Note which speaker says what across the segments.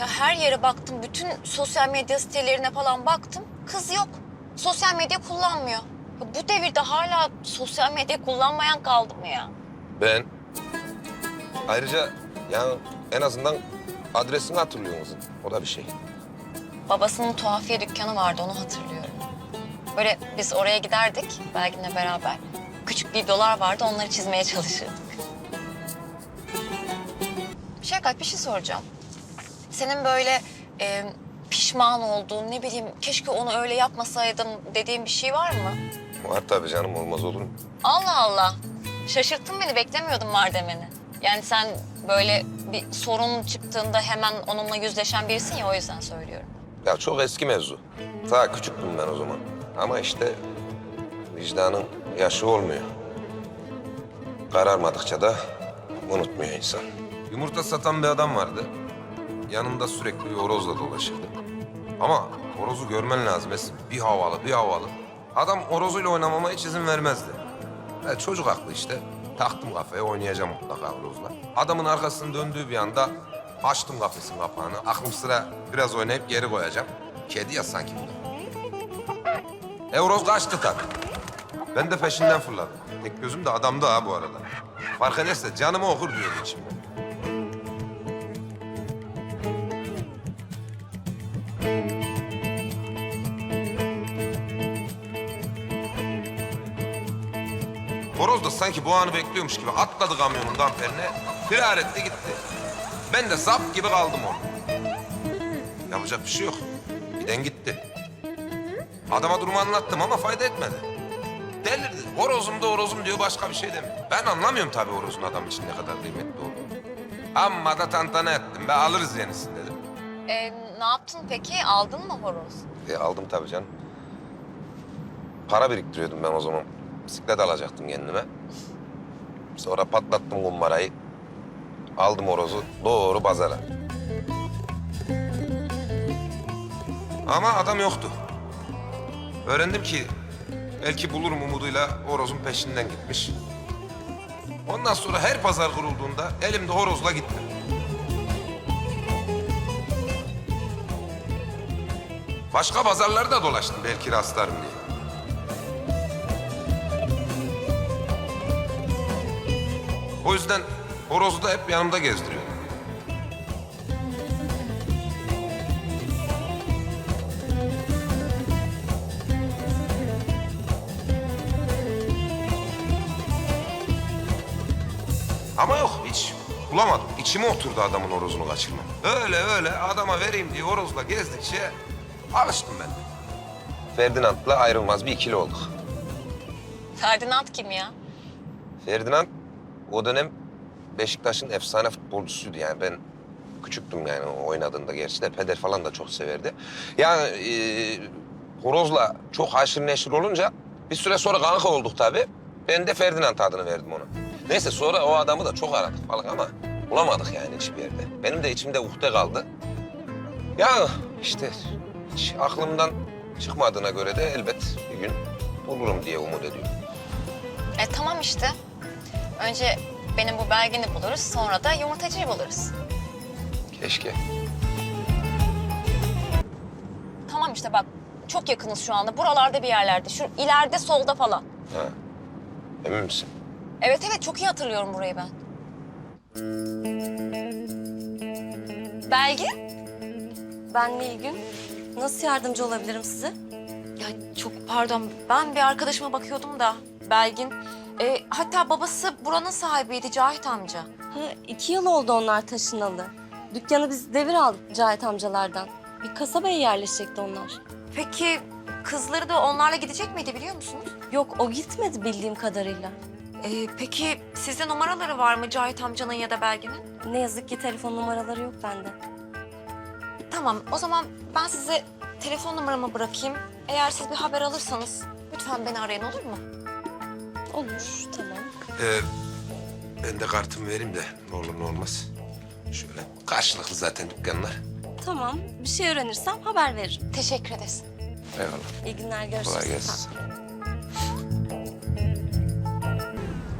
Speaker 1: Ya her yere baktım. Bütün sosyal medya sitelerine falan baktım. Kız yok. Sosyal medya kullanmıyor. Ya bu devirde hala sosyal medya kullanmayan kaldı mı ya?
Speaker 2: Ben. Ayrıca ya en azından adresini hatırlıyor musun? O da bir şey.
Speaker 1: Babasının tuhafiye dükkanı vardı onu hatırlıyorum. Böyle biz oraya giderdik Belgin'le beraber. Küçük biblolar vardı onları çizmeye çalışırdık. Şevkat bir şey soracağım. Senin böyle e, pişman olduğun ne bileyim keşke onu öyle yapmasaydım dediğin bir şey var mı?
Speaker 2: Var tabii canım olmaz olur mu?
Speaker 1: Allah Allah. Şaşırttın beni beklemiyordum var demeni. Yani sen böyle bir sorun çıktığında hemen onunla yüzleşen birisin ya o yüzden söylüyorum.
Speaker 2: Ya çok eski mevzu. Daha küçüktüm ben o zaman. Ama işte vicdanın yaşı olmuyor. Kararmadıkça da unutmuyor insan. Yumurta satan bir adam vardı. Yanında sürekli bir horozla dolaşırdı. Ama horozu görmen lazım Esin. Bir havalı, bir havalı. Adam horozuyla oynamama hiç izin vermezdi. Ya çocuk aklı işte. Taktım kafaya oynayacağım mutlaka horozla. Adamın arkasını döndüğü bir anda açtım kafesin kapağını. Aklım sıra biraz oynayıp geri koyacağım. Kedi ya sanki bu da. E horoz kaçtı tabii. Ben de peşinden fırladım. Tek gözüm de adamda ha bu arada. Fark ederse canımı okur diyordu içimde. Sanki bu anı bekliyormuş gibi atladı kamyonun damperine, firar etti gitti. Ben de sap gibi kaldım orada. Yapacak bir şey yok. Giden gitti. Adama durumu anlattım ama fayda etmedi. Delirdi. Horozum da horozum diyor başka bir şey demiyor. Ben anlamıyorum tabii horozun adam için ne kadar kıymetli olduğunu. Amma da tantana ettim be alırız yenisini dedim.
Speaker 1: E, ne yaptın peki? Aldın mı horoz?
Speaker 2: E, aldım tabii canım. Para biriktiriyordum ben o zaman. Bisiklet alacaktım kendime. Sonra patlattım kumbarayı. Aldım horozu doğru pazara. Ama adam yoktu. Öğrendim ki belki bulurum umuduyla horozun peşinden gitmiş. Ondan sonra her pazar kurulduğunda elimde horozla gittim. Başka pazarlarda dolaştım belki rastlarım diye. O yüzden horozu da hep yanımda gezdiriyordum. Ama yok hiç bulamadım. İçime oturdu adamın horozunu kaçırmam. Öyle öyle adama vereyim diye horozla gezdikçe alıştım ben de. Ferdinand'la ayrılmaz bir ikili olduk.
Speaker 1: Ferdinand kim ya?
Speaker 2: Ferdinand o dönem Beşiktaş'ın efsane futbolcusuydu yani ben küçüktüm yani oynadığında gerçi de peder falan da çok severdi. Yani e, horozla çok haşır neşir olunca bir süre sonra kanka olduk tabii. Ben de Ferdinand adını verdim ona. Neyse sonra o adamı da çok aradık falan ama bulamadık yani hiçbir yerde. Benim de içimde uhde kaldı. Ya işte hiç aklımdan çıkmadığına göre de elbet bir gün bulurum diye umut ediyorum.
Speaker 1: E tamam işte. Önce benim bu belgeni buluruz, sonra da yumurtacıyı buluruz.
Speaker 2: Keşke.
Speaker 1: Tamam işte bak, çok yakınız şu anda. Buralarda bir yerlerde, şu ileride solda falan.
Speaker 2: Ha. Emin misin?
Speaker 1: Evet evet, çok iyi hatırlıyorum burayı ben. Belge?
Speaker 3: Ben Nilgün. Nasıl yardımcı olabilirim size?
Speaker 1: Ya çok pardon, ben bir arkadaşıma bakıyordum da Belgin. E, hatta babası buranın sahibiydi Cahit amca.
Speaker 3: Ha, iki yıl oldu onlar taşınalı. Dükkanı biz devir aldık Cahit amcalardan. Bir kasabaya yerleşecekti onlar.
Speaker 1: Peki kızları da onlarla gidecek miydi biliyor musunuz?
Speaker 3: Yok o gitmedi bildiğim kadarıyla.
Speaker 1: E, peki sizde numaraları var mı Cahit amcanın ya da Belgin'in?
Speaker 3: Ne yazık ki telefon numaraları yok bende.
Speaker 1: Tamam, o zaman ben size telefon numaramı bırakayım. Eğer siz bir haber alırsanız lütfen beni arayın olur mu?
Speaker 3: Olur tamam.
Speaker 2: Ee, ben de kartımı vereyim de ne olur ne olmaz. Şöyle karşılıklı zaten dükkanlar.
Speaker 3: Tamam bir şey öğrenirsem haber veririm.
Speaker 1: Teşekkür ederiz.
Speaker 2: Eyvallah.
Speaker 3: İyi günler görüşürüz.
Speaker 2: Kolay gelsin.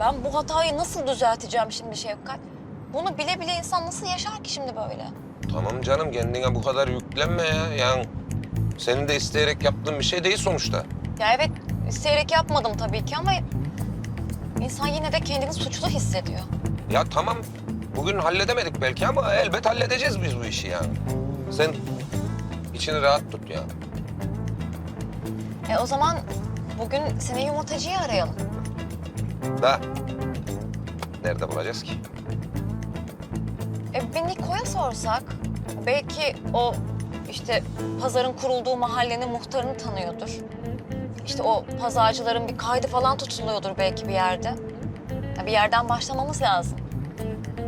Speaker 1: Ben bu hatayı nasıl düzelteceğim şimdi Şefkat? Bunu bile bile insan nasıl yaşar ki şimdi böyle?
Speaker 2: tamam canım kendine bu kadar yüklenme ya. Yani senin de isteyerek yaptığın bir şey değil sonuçta.
Speaker 1: Ya evet isteyerek yapmadım tabii ki ama insan yine de kendini suçlu hissediyor.
Speaker 2: Ya tamam bugün halledemedik belki ama elbet halledeceğiz biz bu işi yani. Sen içini rahat tut ya.
Speaker 1: E o zaman bugün seni yumurtacıyı arayalım.
Speaker 2: Da nerede bulacağız ki?
Speaker 1: E bir Niko'ya sorsak belki o işte pazarın kurulduğu mahallenin muhtarını tanıyordur. İşte o pazarcıların bir kaydı falan tutuluyordur belki bir yerde. Ya bir yerden başlamamız lazım.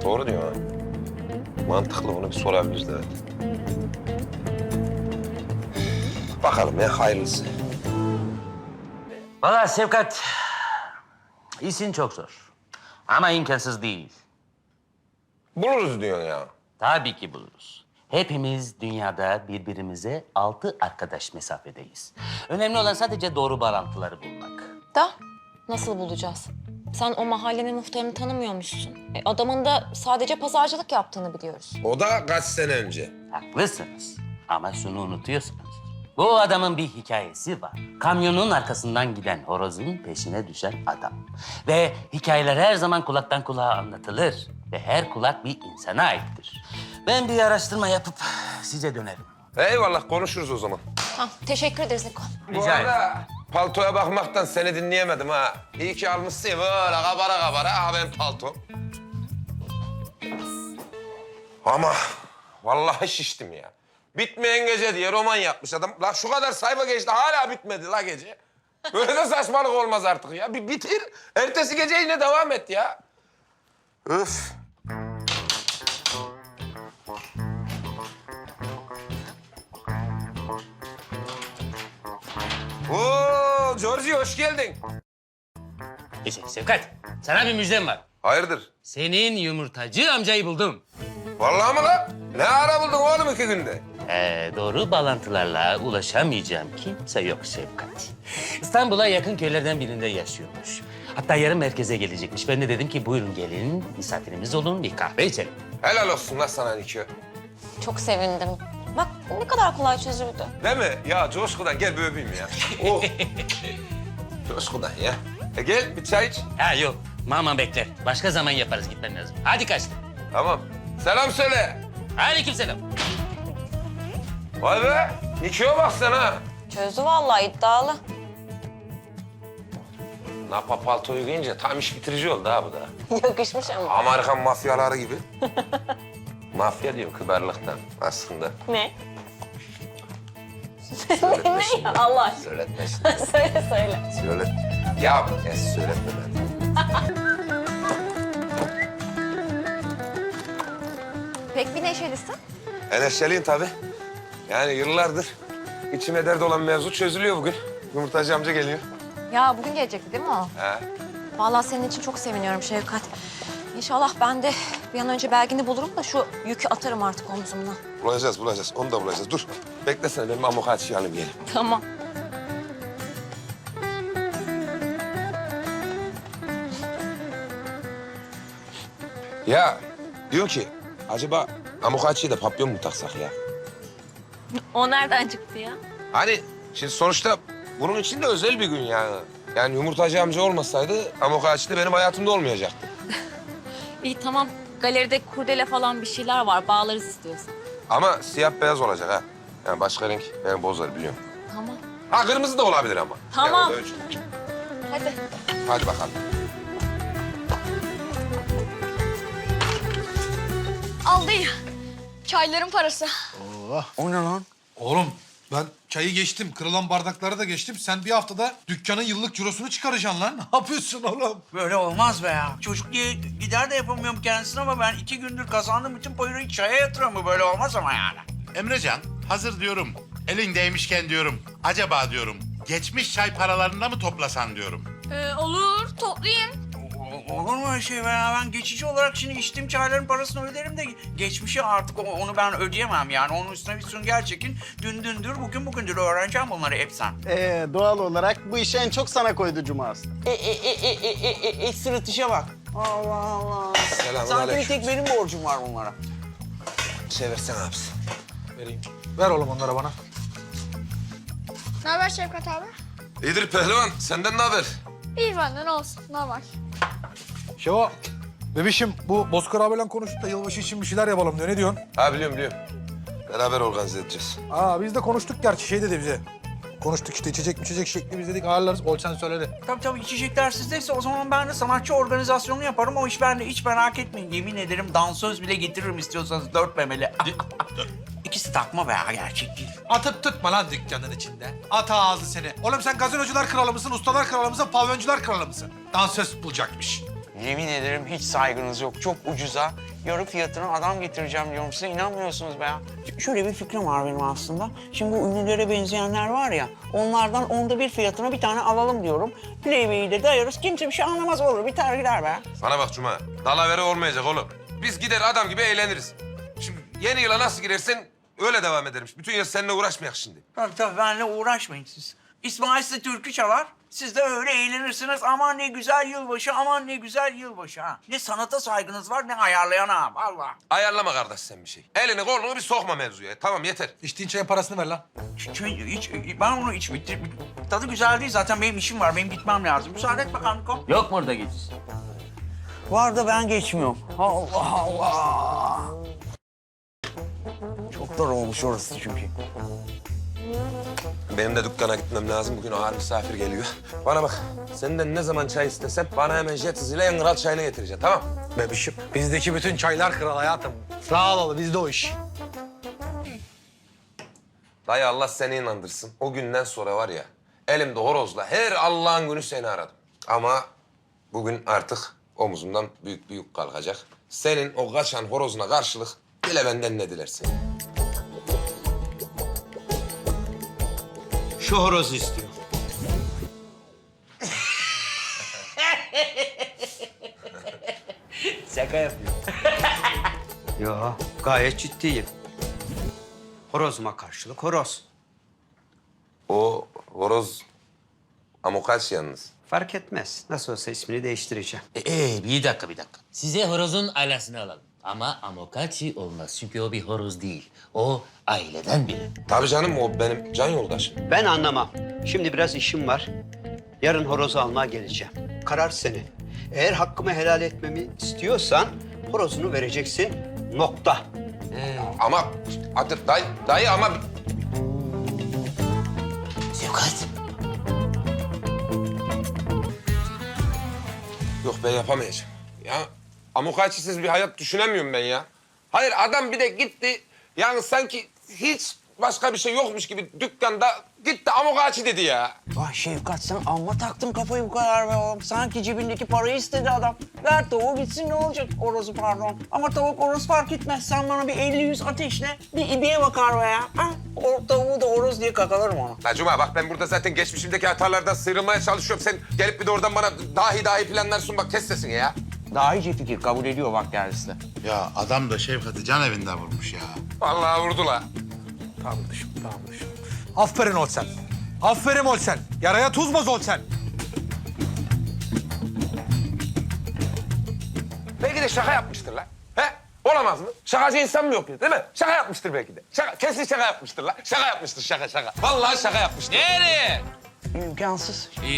Speaker 2: Doğru diyor ha. Mantıklı bunu bir sorabiliriz evet. Bakalım ya hayırlısı.
Speaker 4: Valla Sevkat, işin çok zor. Ama imkansız değil.
Speaker 2: Buluruz diyorsun ya.
Speaker 4: Tabii ki buluruz. Hepimiz dünyada birbirimize altı arkadaş mesafedeyiz. Önemli olan sadece doğru bağlantıları bulmak.
Speaker 1: Da nasıl bulacağız? Sen o mahallenin muhtarını tanımıyormuşsun. E, adamın da sadece pazarcılık yaptığını biliyoruz.
Speaker 2: O da kaç sene önce.
Speaker 4: Haklısınız ama şunu unutuyorsunuz. Bu adamın bir hikayesi var. Kamyonun arkasından giden horozun peşine düşen adam. Ve hikayeler her zaman kulaktan kulağa anlatılır. Ve her kulak bir insana aittir. Ben bir araştırma yapıp size dönerim.
Speaker 2: Eyvallah konuşuruz o zaman.
Speaker 1: Tamam, teşekkür ederiz Niko.
Speaker 2: Bu
Speaker 4: Rica ederim.
Speaker 2: arada paltoya bakmaktan seni dinleyemedim ha. İyi ki almışsın böyle kabara kabara. Ha ben palto. Ama vallahi şiştim ya. Bitmeyen gece diye roman yapmış adam. La şu kadar sayfa geçti hala bitmedi la gece. Böyle de saçmalık olmaz artık ya. Bir bitir. Ertesi gece yine devam et ya. Öf. Georgie hoş geldin.
Speaker 4: Neyse Sevkat, sana bir müjdem var.
Speaker 2: Hayırdır?
Speaker 4: Senin yumurtacı amcayı buldum.
Speaker 2: Vallahi mı lan? Ne ara buldun oğlum iki günde?
Speaker 4: Ee, doğru bağlantılarla ulaşamayacağım kimse yok Sevkat. İstanbul'a yakın köylerden birinde yaşıyormuş. Hatta yarın merkeze gelecekmiş. Ben de dedim ki buyurun gelin, misafirimiz olun, bir kahve içelim.
Speaker 2: Helal olsun lan sana Nikio.
Speaker 1: Çok sevindim. Bak ne kadar kolay çözüldü.
Speaker 2: Değil mi? Ya coşkudan gel bir öpeyim ya. Oh. coşkudan ya. E gel bir çay iç.
Speaker 4: Ha yok, mama bekler. Başka zaman yaparız gitmem lazım. Hadi kaçtım.
Speaker 2: Tamam. Selam söyle.
Speaker 4: Aleykümselam.
Speaker 2: Vay be. Nikio'ya bak sen ha.
Speaker 1: Çözdü vallahi iddialı.
Speaker 2: Napa paltoyu giyince tam iş bitirici oldu ha bu da.
Speaker 1: Yakışmış ama.
Speaker 2: Amerikan mafyaları gibi. Mafya diyor kibarlıktan aslında.
Speaker 1: Ne? Ne ya Allah aşkına?
Speaker 2: Söyletme şimdi.
Speaker 1: söyle söyle.
Speaker 2: Söyle. Ya ya söyletme ben.
Speaker 1: Pek bir neşelisin.
Speaker 2: Enerşeliyim tabii. Yani yıllardır içime dert olan mevzu çözülüyor bugün. Yumurtacı amca geliyor.
Speaker 1: Ya bugün gelecekti değil mi o?
Speaker 2: He.
Speaker 1: Vallahi senin için çok seviniyorum Şevkat. İnşallah ben de bir an önce belgini bulurum da şu yükü atarım artık omzumdan.
Speaker 2: Bulacağız, bulacağız. Onu da bulacağız. Dur. Beklesene benim amokaçıyı alayım gelin.
Speaker 1: Tamam.
Speaker 2: Ya diyor ki acaba amokaçıyı da papyon mu taksak ya?
Speaker 1: O nereden çıktı ya?
Speaker 2: Hani şimdi sonuçta bunun için de özel bir gün yani. Yani yumurtacı amca olmasaydı amokaçı da benim hayatımda olmayacaktı.
Speaker 1: İyi tamam. Galeride kurdele falan bir şeyler var. Bağlarız istiyorsan.
Speaker 2: Ama siyah beyaz olacak ha. Yani başka renk beni bozar biliyorum.
Speaker 1: Tamam.
Speaker 2: Ha kırmızı da olabilir ama.
Speaker 1: Tamam.
Speaker 2: Yani o da ölçü.
Speaker 1: Hadi.
Speaker 2: Hadi bakalım.
Speaker 5: Aldı ya. Çayların parası.
Speaker 6: O ne lan?
Speaker 7: Oğlum ben çayı geçtim, kırılan bardakları da geçtim. Sen bir haftada dükkanın yıllık cirosunu çıkaracaksın lan. Ne yapıyorsun oğlum?
Speaker 6: Böyle olmaz be ya. Çocuk diye gider de yapamıyorum kendisine ama ben iki gündür kazandığım bütün parayı çaya yatırıyorum. Böyle olmaz ama yani.
Speaker 8: Emrecan, hazır diyorum. Elin değmişken diyorum. Acaba diyorum. Geçmiş çay paralarında mı toplasan diyorum.
Speaker 5: Ee, olur toplayayım.
Speaker 6: O- Olur mu öyle şey ya? Ben geçici olarak şimdi içtiğim çayların parasını öderim de geçmişi artık o- onu ben ödeyemem yani. Onun üstüne bir sünger çekin. Dün dündür, bugün bugündür öğreneceğim bunları hep sen.
Speaker 9: Ee, doğal olarak bu işi en çok sana koydu Cuma Aslı.
Speaker 6: E, e, e, e, e, e, e, ekstra tişe bak. Allah Allah. Sanki bir tek benim borcum var bunlara.
Speaker 2: çevirsen abisi.
Speaker 7: Vereyim. Ver oğlum onları bana.
Speaker 5: Ne haber Şevkat abi?
Speaker 2: İyidir pehlivan. Senden ne haber?
Speaker 5: İyi benden olsun. Normal.
Speaker 7: Şevo, bebişim bu Bozkır abiyle konuştuk da yılbaşı için bir şeyler yapalım diyor. Ne diyorsun?
Speaker 2: Ha biliyorum biliyorum. Beraber organize edeceğiz.
Speaker 7: Aa biz de konuştuk gerçi şey dedi bize. Konuştuk işte içecek içecek şekli biz dedik ayarlarız. Olsen söyledi.
Speaker 6: Tabii tabii içecekler sizdeyse o zaman ben de sanatçı organizasyonu yaparım. O iş bende hiç merak etmeyin. Yemin ederim dansöz bile getiririm istiyorsanız dört memeli. İkisi takma be ya, gerçek değil.
Speaker 7: Atıp tutma lan dükkanın içinde. At ağzı seni. Oğlum sen gazinocular kralı mısın, ustalar kralı mısın, pavyoncular kralı mısın? Dansöz bulacakmış.
Speaker 6: Yemin ederim hiç saygınız yok. Çok ucuza. Yarı fiyatına adam getireceğim diyorum size. inanmıyorsunuz be ya. Ş- Şöyle bir fikrim var benim aslında. Şimdi bu ünlülere benzeyenler var ya. Onlardan onda bir fiyatına bir tane alalım diyorum. Playboy'i de dayarız. Kimse bir şey anlamaz olur. Biter gider be.
Speaker 2: Bana bak Cuma. Dalavere olmayacak oğlum. Biz gider adam gibi eğleniriz. Şimdi yeni yıla nasıl girersen öyle devam ederim. Bütün yıl seninle uğraşmayak şimdi.
Speaker 6: Tabii tabii benimle uğraşmayın siz. İsmail size türkü çalar. Siz de öyle eğlenirsiniz. Aman ne güzel yılbaşı, aman ne güzel yılbaşı ha. Ne sanata saygınız var ne ayarlayana Allah.
Speaker 2: Ayarlama kardeş sen bir şey. Elini kolunu bir sokma mevzuya. Tamam yeter.
Speaker 7: İçtiğin çayın parasını ver lan.
Speaker 6: Hiç, hiç, ben onu hiç bitir. Tadı güzel değil zaten benim işim var. Benim gitmem lazım. Müsaade et bakalım Niko.
Speaker 4: Yok mu orada geç?
Speaker 6: Var da ben geçmiyorum. Allah Allah. Çok dar olmuş orası çünkü.
Speaker 2: Benim de dükkana gitmem lazım. Bugün ağır misafir geliyor. Bana bak. Senden ne zaman çay istesem bana hemen jet hızıyla en kral çayını getireceksin. Tamam
Speaker 7: Bebişim, bizdeki bütün çaylar kral hayatım. Sağ ol bizde o iş.
Speaker 2: Dayı Allah seni inandırsın. O günden sonra var ya elimde horozla her Allah'ın günü seni aradım. Ama bugün artık omuzumdan büyük bir yük kalkacak. Senin o kaçan horozuna karşılık bile benden ne dilersin.
Speaker 10: Şu horozu istiyor.
Speaker 4: Şaka yapıyorum.
Speaker 10: Yo, gayet ciddiyim. Horozuma karşılık horoz.
Speaker 2: O horoz amokaç yalnız.
Speaker 10: Fark etmez. Nasıl olsa ismini değiştireceğim.
Speaker 4: Ee, bir dakika bir dakika. Size horozun ailesini alalım. Ama amokachi olmaz çünkü o bir horoz değil. O aileden biri.
Speaker 2: Tabii canım o benim can yoldaşım.
Speaker 10: Ben anlamam. Şimdi biraz işim var. Yarın horozu almaya geleceğim. Karar senin. Eğer hakkımı helal etmemi istiyorsan horozunu vereceksin. Nokta.
Speaker 2: Ama adı, dayı, dayı ama
Speaker 4: Sevkat.
Speaker 2: Yok ben yapamayacağım. Ya amokaçisiz bir hayat düşünemiyorum ben ya. Hayır adam bir de gitti. Yani sanki hiç başka bir şey yokmuş gibi dükkanda gitti amokaçi dedi ya.
Speaker 6: Vay Şevkat sen amma taktın kafayı bu kadar be oğlum. Sanki cebindeki parayı istedi adam. Ver tavuğu gitsin ne olacak? Orozu pardon. Ama tavuk oroz fark etmez. Sen bana bir 50-100 ateşle. Bir ibiye bakar be ya. Ha? O tavuğu da oroz diye kakalarım onu.
Speaker 2: La Cuma bak ben burada zaten geçmişimdeki hatalardan sıyrılmaya çalışıyorum. Sen gelip bir de oradan bana dahi dahi planlar sunmak kes sesini ya.
Speaker 6: Daha iyice fikir kabul ediyor bak de.
Speaker 8: Ya adam da Şevkat'i can evinden vurmuş ya.
Speaker 2: Vallahi vurdu la.
Speaker 7: Tamam dışım, tamam dışım. Aferin ol sen. Aferin ol sen. Yaraya tuz baz ol sen.
Speaker 2: Belki de şaka yapmıştır la. He? Olamaz mı? Şakacı insan mı yok ya, değil mi? Şaka yapmıştır belki de. Şaka, kesin şaka yapmıştır la. Şaka yapmıştır şaka şaka. Vallahi şaka yapmıştır.
Speaker 4: Nereye?
Speaker 6: İmkansız.
Speaker 4: Ee,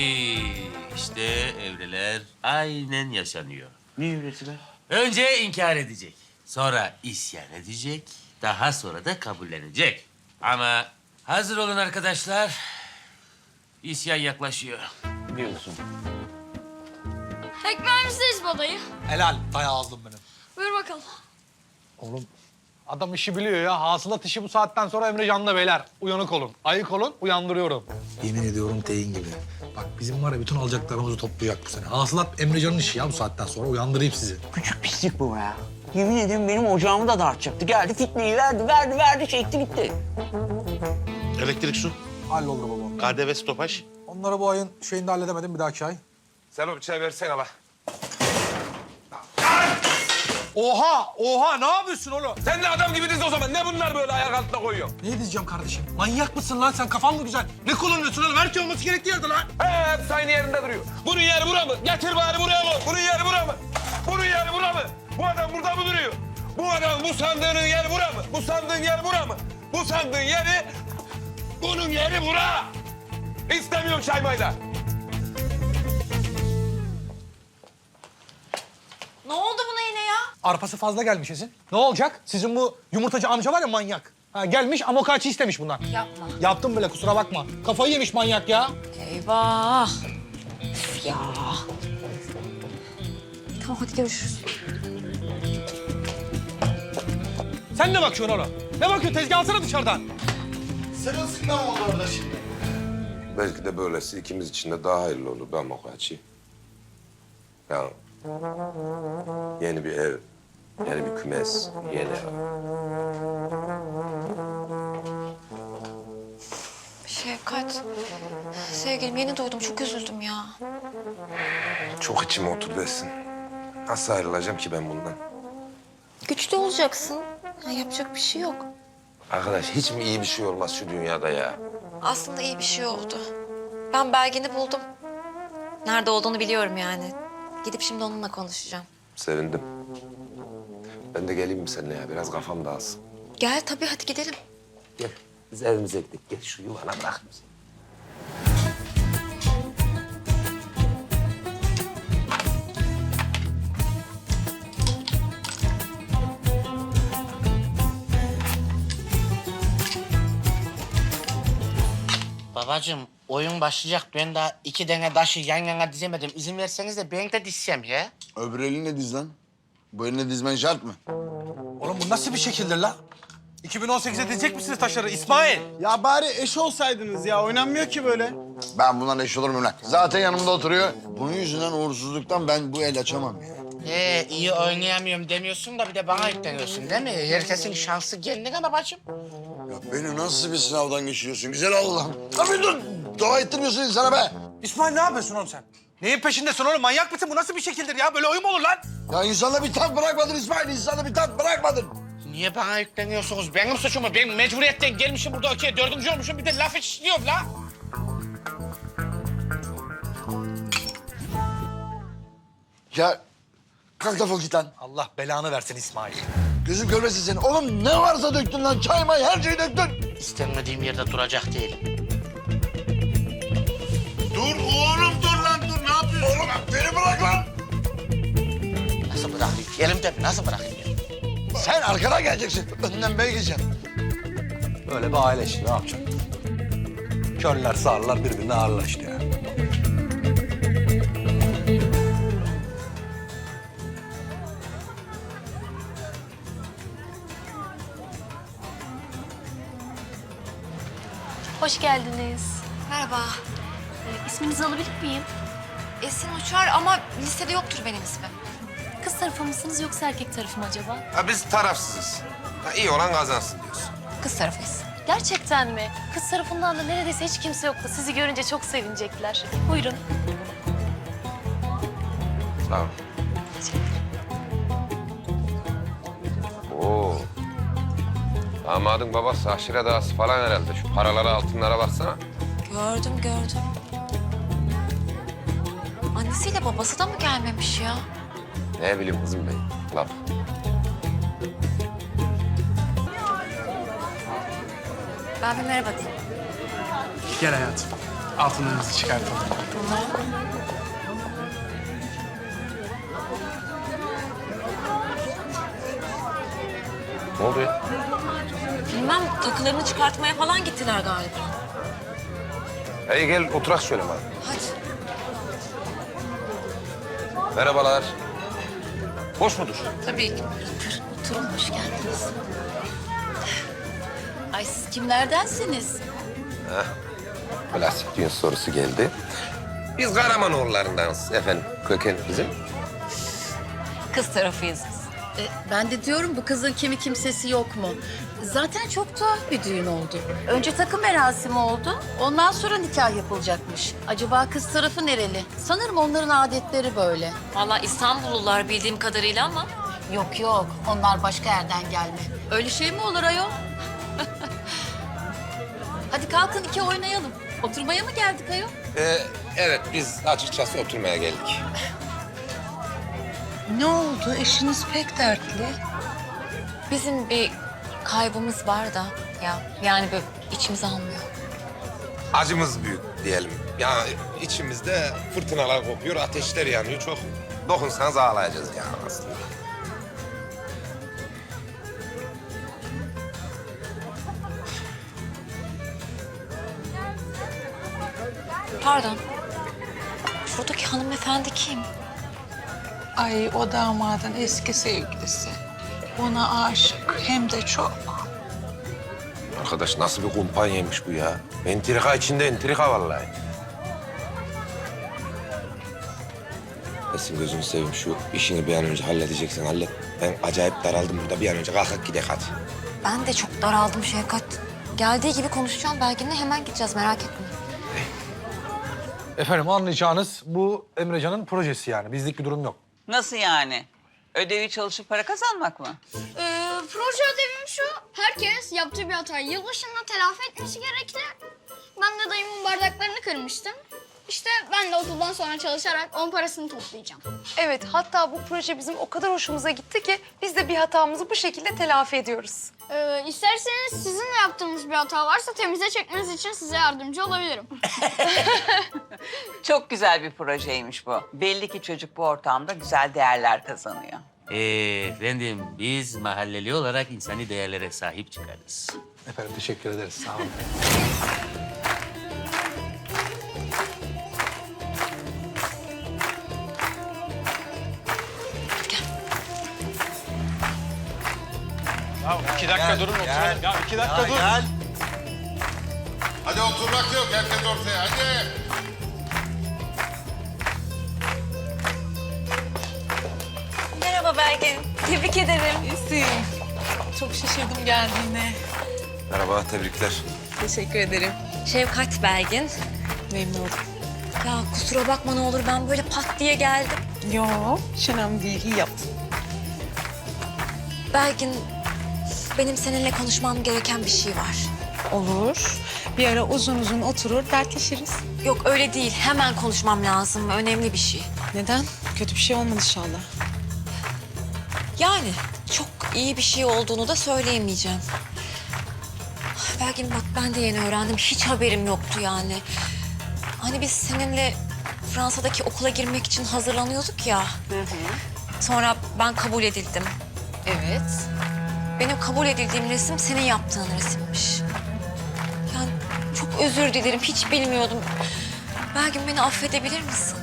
Speaker 4: işte evreler aynen yaşanıyor.
Speaker 6: Ne üretimi?
Speaker 4: Önce inkar edecek. Sonra isyan edecek. Daha sonra da kabullenecek. Ama hazır olun arkadaşlar. İsyan yaklaşıyor.
Speaker 6: Diyorsun.
Speaker 5: Ekmeğimizdeyiz badayı.
Speaker 7: Helal, daya aldım benim.
Speaker 5: Buyur bakalım.
Speaker 7: Oğlum adam işi biliyor ya. Hasılat işi bu saatten sonra Emre Can'da beyler. Uyanık olun. Ayık olun, uyandırıyorum. Yemin ediyorum teyin gibi. Bak bizim var ya bütün alacaklarımızı toplayacak bu sene. Hasılat Emre Can'ın işi ya bu saatten sonra. Uyandırayım sizi.
Speaker 6: Küçük pislik bu ya. Yemin ederim benim ocağımı da dartacaktı. Geldi fitneyi verdi, verdi, verdi, çekti gitti.
Speaker 8: Elektrik su,
Speaker 7: Halloldu baba.
Speaker 8: KDV stopaj.
Speaker 7: Onları bu ayın şeyinde halledemedim bir dahaki ay.
Speaker 2: Sen o bıçağı versene la.
Speaker 7: Oha! Oha! Ne yapıyorsun oğlum?
Speaker 2: Sen de adam gibi diz o zaman. Ne bunlar böyle ayak altına koyuyor?
Speaker 7: Ne diyeceğim kardeşim? Manyak mısın lan sen? Kafan mı güzel? Ne kullanıyorsun oğlum? Her şey olması gerektiği yerde lan.
Speaker 2: He, hepsi aynı yerinde duruyor. Bunun yeri bura mı? Getir bari buraya mı? Bunun yeri bura mı? Bunun yeri bura mı? Bu adam burada mı duruyor? Bu adam bu sandığının yeri bura mı? Bu sandığın yeri bura mı? Bu sandığın yeri... Bunun yeri bura. İstemiyorum çay
Speaker 7: Arpası fazla gelmiş Esin. Ne olacak? Sizin bu yumurtacı amca var ya manyak. Ha, gelmiş amokaçı istemiş bundan.
Speaker 1: Yapma.
Speaker 7: Yaptım bile kusura bakma. Kafayı yemiş manyak ya.
Speaker 1: Eyvah. Üf ya. Tamam hadi görüşürüz.
Speaker 7: Sen ne bakıyorsun oğlum? Ne bakıyorsun? Tezgah alsana dışarıdan.
Speaker 9: Sırılsıklam oldu orada şimdi.
Speaker 2: Belki de böylesi ikimiz için de daha hayırlı olur ben Mokaçi. Ya yeni bir ev, yeni bir kümes, yeni.
Speaker 1: Şefkat. Sevgilim yeni duydum çok üzüldüm ya.
Speaker 2: Çok içime oturdu Esin. Nasıl ayrılacağım ki ben bundan?
Speaker 1: Güçlü olacaksın. Ha, yapacak bir şey yok.
Speaker 2: Arkadaş hiç mi iyi bir şey olmaz şu dünyada ya?
Speaker 1: Aslında iyi bir şey oldu. Ben Belgin'i buldum. Nerede olduğunu biliyorum yani. Gidip şimdi onunla konuşacağım.
Speaker 2: Sevindim. Ben de geleyim mi seninle ya? Biraz kafam dağılsın.
Speaker 1: Gel tabii hadi gidelim.
Speaker 2: Gel. Biz evimize gidelim. Gel şu yuvana bırak bizi.
Speaker 6: Babacığım oyun başlayacak. Ben daha iki tane taşı yan yana dizemedim. İzin verseniz de ben de dizsem ya.
Speaker 11: Öbür elinle diz lan. Bu eline dizmen şart mı?
Speaker 7: Oğlum bu nasıl bir şekildir lan? 2018'e dizecek misiniz taşları İsmail?
Speaker 9: Ya bari eş olsaydınız ya. Oynanmıyor ki böyle.
Speaker 11: Ben bundan eş olur muyum lan? Zaten yanımda oturuyor. Bunun yüzünden uğursuzluktan ben bu el açamam ya.
Speaker 6: Ee, iyi oynayamıyorum demiyorsun da bir de bana yükleniyorsun değil mi? Herkesin şansı kendine babacığım.
Speaker 11: Ya beni nasıl bir sınavdan geçiriyorsun güzel Allah'ım. Tabii dur. Dua ettirmiyorsun insana be.
Speaker 7: İsmail ne yapıyorsun oğlum sen? Neyin peşindesin oğlum? Manyak mısın? Bu nasıl bir şekildir ya? Böyle oyun mu olur lan?
Speaker 11: Ya insana bir tat bırakmadın İsmail. insana bir tat bırakmadın.
Speaker 6: Niye bana yükleniyorsunuz? Benim suçum mu? Ben mecburiyetten gelmişim burada okey dördüncü olmuşum bir de laf işliyorum la.
Speaker 11: Ya kalk defol git lan.
Speaker 7: Allah belanı versin İsmail.
Speaker 11: Gözüm görmesin seni. Oğlum ne varsa döktün lan. Çay may her şeyi döktün.
Speaker 6: İstenmediğim yerde duracak değilim.
Speaker 8: Dur oğlum dur yapıyorsun?
Speaker 11: Oğlum beni bırak lan.
Speaker 6: Nasıl bırakayım? Elimde mi? Nasıl bırakayım?
Speaker 11: Sen arkana geleceksin. Önden ben gideceğim.
Speaker 7: Böyle bir aile işi ne yapacaksın? Körler sağırlar birbirine ağırlar işte ya.
Speaker 5: Hoş geldiniz.
Speaker 1: Merhaba.
Speaker 5: Ee, isminizi alabilir miyim?
Speaker 1: Esin Uçar ama listede yoktur benim ismim.
Speaker 5: Kız tarafı mısınız yoksa erkek tarafı mı acaba?
Speaker 2: Ha, biz tarafsızız. Ha, iyi olan kazansın diyorsun.
Speaker 1: Kız tarafıyız.
Speaker 5: Gerçekten mi? Kız tarafından da neredeyse hiç kimse yoktu. Sizi görünce çok sevinecekler. Buyurun.
Speaker 2: Sağ ol. Oo. Damadın babası aşire dağısı falan herhalde. Şu paralara, altınlara baksana.
Speaker 1: Gördüm gördüm. Annesiyle babası da mı gelmemiş ya?
Speaker 2: Ne bileyim kızım ben. Laf.
Speaker 1: Ben bir merhaba diyeyim.
Speaker 7: Gel hayatım. Altınlarınızı çıkartalım.
Speaker 2: Ne oldu ya?
Speaker 1: Bilmem takılarını çıkartmaya falan gittiler galiba.
Speaker 2: Hey gel oturak şöyle bana. Merhabalar. Boş mudur?
Speaker 1: Tabii ki. Otur, oturun hoş geldiniz.
Speaker 5: Ay siz kimlerdensiniz?
Speaker 2: Klasik düğün sorusu geldi. Biz Karamanoğullarındanız efendim. Köken bizim.
Speaker 1: Kız tarafıyız.
Speaker 12: E, ben de diyorum bu kızın kimi kimsesi yok mu? Zaten çok tuhaf bir düğün oldu. Önce takım merasimi oldu, ondan sonra nikah yapılacakmış. Acaba kız tarafı nereli? Sanırım onların adetleri böyle.
Speaker 1: Vallahi İstanbullular bildiğim kadarıyla ama
Speaker 12: Yok yok, onlar başka yerden gelme. Öyle şey mi olur ayol? Hadi kalkın iki oynayalım. Oturmaya mı geldik ayol?
Speaker 2: Ee, evet biz açıkçası oturmaya geldik.
Speaker 12: Ne oldu? Eşiniz pek dertli.
Speaker 1: bizim bir kaybımız var da ya yani böyle içimiz almıyor.
Speaker 2: Acımız büyük diyelim. Ya içimizde fırtınalar kopuyor, ateşler yanıyor. Çok dokunsanız ağlayacağız yani aslında.
Speaker 1: Pardon. Buradaki hanımefendi kim?
Speaker 13: Ay o damadın eski sevgilisi. Ona aşık hem de çok.
Speaker 2: Arkadaş nasıl bir kumpanyaymış bu ya? Entrika içinde entrika vallahi. Esin gözünü seveyim şu işini bir an önce halledeceksen hallet. Ben acayip daraldım burada. Bir an önce kalkıp gidelim hadi.
Speaker 1: Ben de çok daraldım Şevkat. Geldiği gibi konuşacağım Belgin'le hemen gideceğiz merak etme.
Speaker 7: Efendim anlayacağınız bu Emrecan'ın projesi yani. Bizlik bir durum yok.
Speaker 14: Nasıl yani? Ödevi çalışıp para kazanmak mı?
Speaker 15: Ee, proje ödevim şu. Herkes yaptığı bir hatayı yılbaşında telafi etmesi gerekli. Ben de dayımın bardaklarını kırmıştım. İşte ben de okuldan sonra çalışarak onun parasını toplayacağım.
Speaker 5: Evet hatta bu proje bizim o kadar hoşumuza gitti ki biz de bir hatamızı bu şekilde telafi ediyoruz.
Speaker 15: Ee, isterseniz sizin de yaptığınız bir hata varsa temize çekmeniz için size yardımcı olabilirim.
Speaker 14: Çok güzel bir projeymiş bu. Belli ki çocuk bu ortamda güzel değerler kazanıyor.
Speaker 4: Ee, efendim biz mahalleli olarak insani değerlere sahip çıkarız.
Speaker 7: Efendim teşekkür ederiz. Sağ olun. Ya iki dakika durun oturun. Ya iki dakika dur.
Speaker 16: Hadi oturmak yok. Herkes ortaya. Hadi.
Speaker 1: Merhaba Belgin. Tebrik ederim.
Speaker 13: Çok şaşırdım geldiğine.
Speaker 2: Merhaba, tebrikler.
Speaker 13: Teşekkür ederim.
Speaker 1: Şevkat Belgin.
Speaker 13: Memnun oldum.
Speaker 1: Ya kusura bakma ne olur ben böyle pat diye geldim.
Speaker 13: Yo, hiç önemli değil. iyi yaptın.
Speaker 1: Belgin benim seninle konuşmam gereken bir şey var.
Speaker 13: Olur. Bir ara uzun uzun oturur dertleşiriz.
Speaker 1: Yok öyle değil. Hemen konuşmam lazım. Önemli bir şey.
Speaker 13: Neden? Kötü bir şey olmadı inşallah.
Speaker 1: Yani çok iyi bir şey olduğunu da söyleyemeyeceğim. Belgin bak ben de yeni öğrendim. Hiç haberim yoktu yani. Hani biz seninle Fransa'daki okula girmek için hazırlanıyorduk ya. Sonra ben kabul edildim.
Speaker 13: Evet.
Speaker 1: Benim kabul edildiğim resim senin yaptığın resimmiş. Yani çok özür dilerim. Hiç bilmiyordum. Belgin beni affedebilir misin?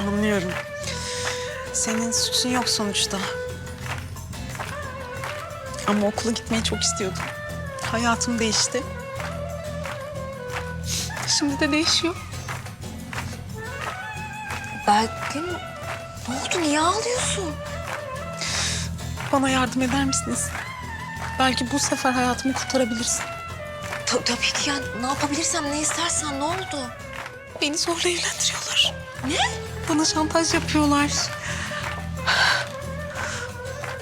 Speaker 13: Anlıyorum. Senin suçun yok sonuçta. Ama okula gitmeyi çok istiyordum. Hayatım değişti. Şimdi de değişiyor.
Speaker 1: Belgin ne oldu? Niye ağlıyorsun?
Speaker 13: Bana yardım eder misiniz? Belki bu sefer hayatımı kurtarabilirsin.
Speaker 1: Ta- tabii ki yani ne yapabilirsem ne istersen ne oldu?
Speaker 13: Beni zorla evlendiriyorlar. Ne? Bana şantaj yapıyorlar.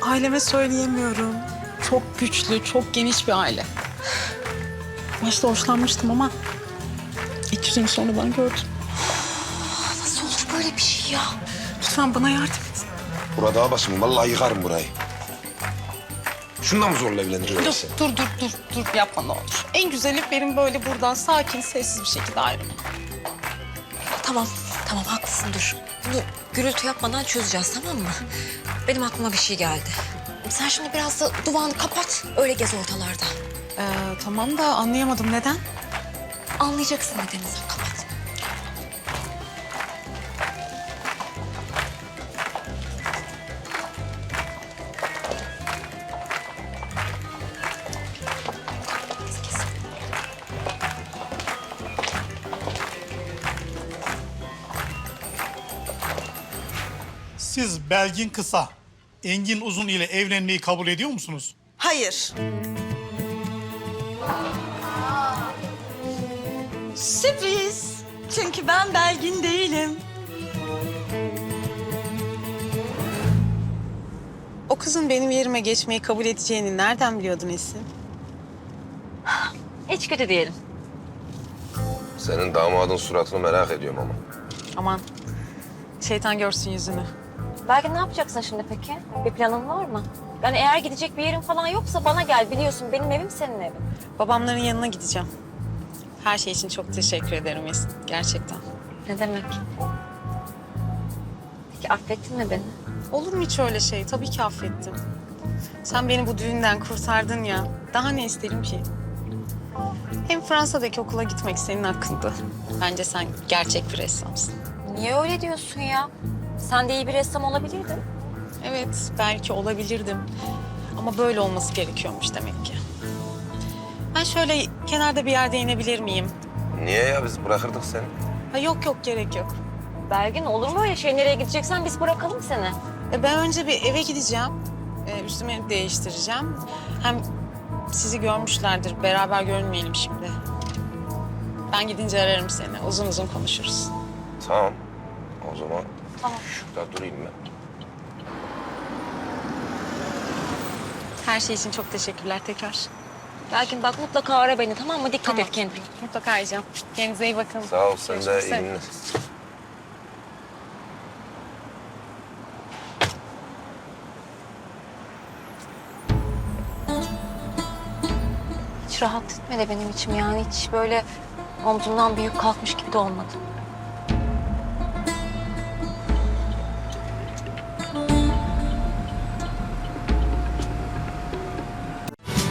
Speaker 13: Aileme söyleyemiyorum. Çok güçlü, çok geniş bir aile. Başta hoşlanmıştım ama iç yüzünü sonradan gördüm.
Speaker 1: Nasıl olur böyle bir şey ya?
Speaker 13: Lütfen bana yardım et.
Speaker 2: Burada basın, vallahi yıkarım burayı. Şundan mı zorla evlendiriyorlar
Speaker 13: Dur,
Speaker 2: seni?
Speaker 13: dur, dur, dur, dur. Yapma ne olur. En güzeli benim böyle buradan sakin, sessiz bir şekilde ayrılmam.
Speaker 1: Tamam, tamam haklısın dur. Bunu gürültü yapmadan çözeceğiz tamam mı? Benim aklıma bir şey geldi. Sen şimdi biraz da duvağını kapat, öyle gez ortalarda.
Speaker 13: Ee, tamam da anlayamadım neden?
Speaker 1: Anlayacaksın nedenini sen
Speaker 17: Siz Belgin Kısa, Engin Uzun ile evlenmeyi kabul ediyor musunuz?
Speaker 13: Hayır.
Speaker 18: Sürpriz. Çünkü ben Belgin değilim.
Speaker 13: O kızın benim yerime geçmeyi kabul edeceğini nereden biliyordun Esin?
Speaker 1: Hiç kötü diyelim.
Speaker 2: Senin damadın suratını merak ediyorum ama.
Speaker 13: Aman şeytan görsün yüzünü.
Speaker 1: Belki ne yapacaksın şimdi peki? Bir planın var mı? Yani eğer gidecek bir yerin falan yoksa bana gel. Biliyorsun benim evim senin evin.
Speaker 13: Babamların yanına gideceğim. Her şey için çok teşekkür ederim Esin. Gerçekten.
Speaker 1: Ne demek? Peki affettin mi beni?
Speaker 13: Olur mu hiç öyle şey? Tabii ki affettim. Sen beni bu düğünden kurtardın ya. Daha ne isterim ki? Hem Fransa'daki okula gitmek senin hakkındı. Bence sen gerçek bir ressamsın.
Speaker 1: Niye öyle diyorsun ya? Sen de iyi bir ressam olabilirdin.
Speaker 13: Evet, belki olabilirdim. Ama böyle olması gerekiyormuş demek ki. Ben şöyle kenarda bir yerde inebilir miyim?
Speaker 2: Niye ya biz bırakırdık seni?
Speaker 13: Ha, yok yok gerek yok.
Speaker 1: Belgin olur mu öyle şey? Nereye gideceksen biz bırakalım seni.
Speaker 13: E, Ben önce bir eve gideceğim. E, Üstümü değiştireceğim. Hem sizi görmüşlerdir. Beraber görünmeyelim şimdi. Ben gidince ararım seni. Uzun uzun konuşuruz.
Speaker 2: Tamam. O zaman
Speaker 1: Tamam.
Speaker 2: şurada durayım ben.
Speaker 13: Her şey için çok teşekkürler tekrar.
Speaker 1: Belgin bak mutlaka ara beni tamam mı? Dikkat
Speaker 13: Tamam.
Speaker 1: et kendine.
Speaker 13: Mutlaka arayacağım. Kendinize iyi bakın.
Speaker 2: Sağ ol sen de iyi günler.
Speaker 1: Hiç rahat etmedi benim içim yani. Hiç böyle omzumdan büyük kalkmış gibi de olmadı.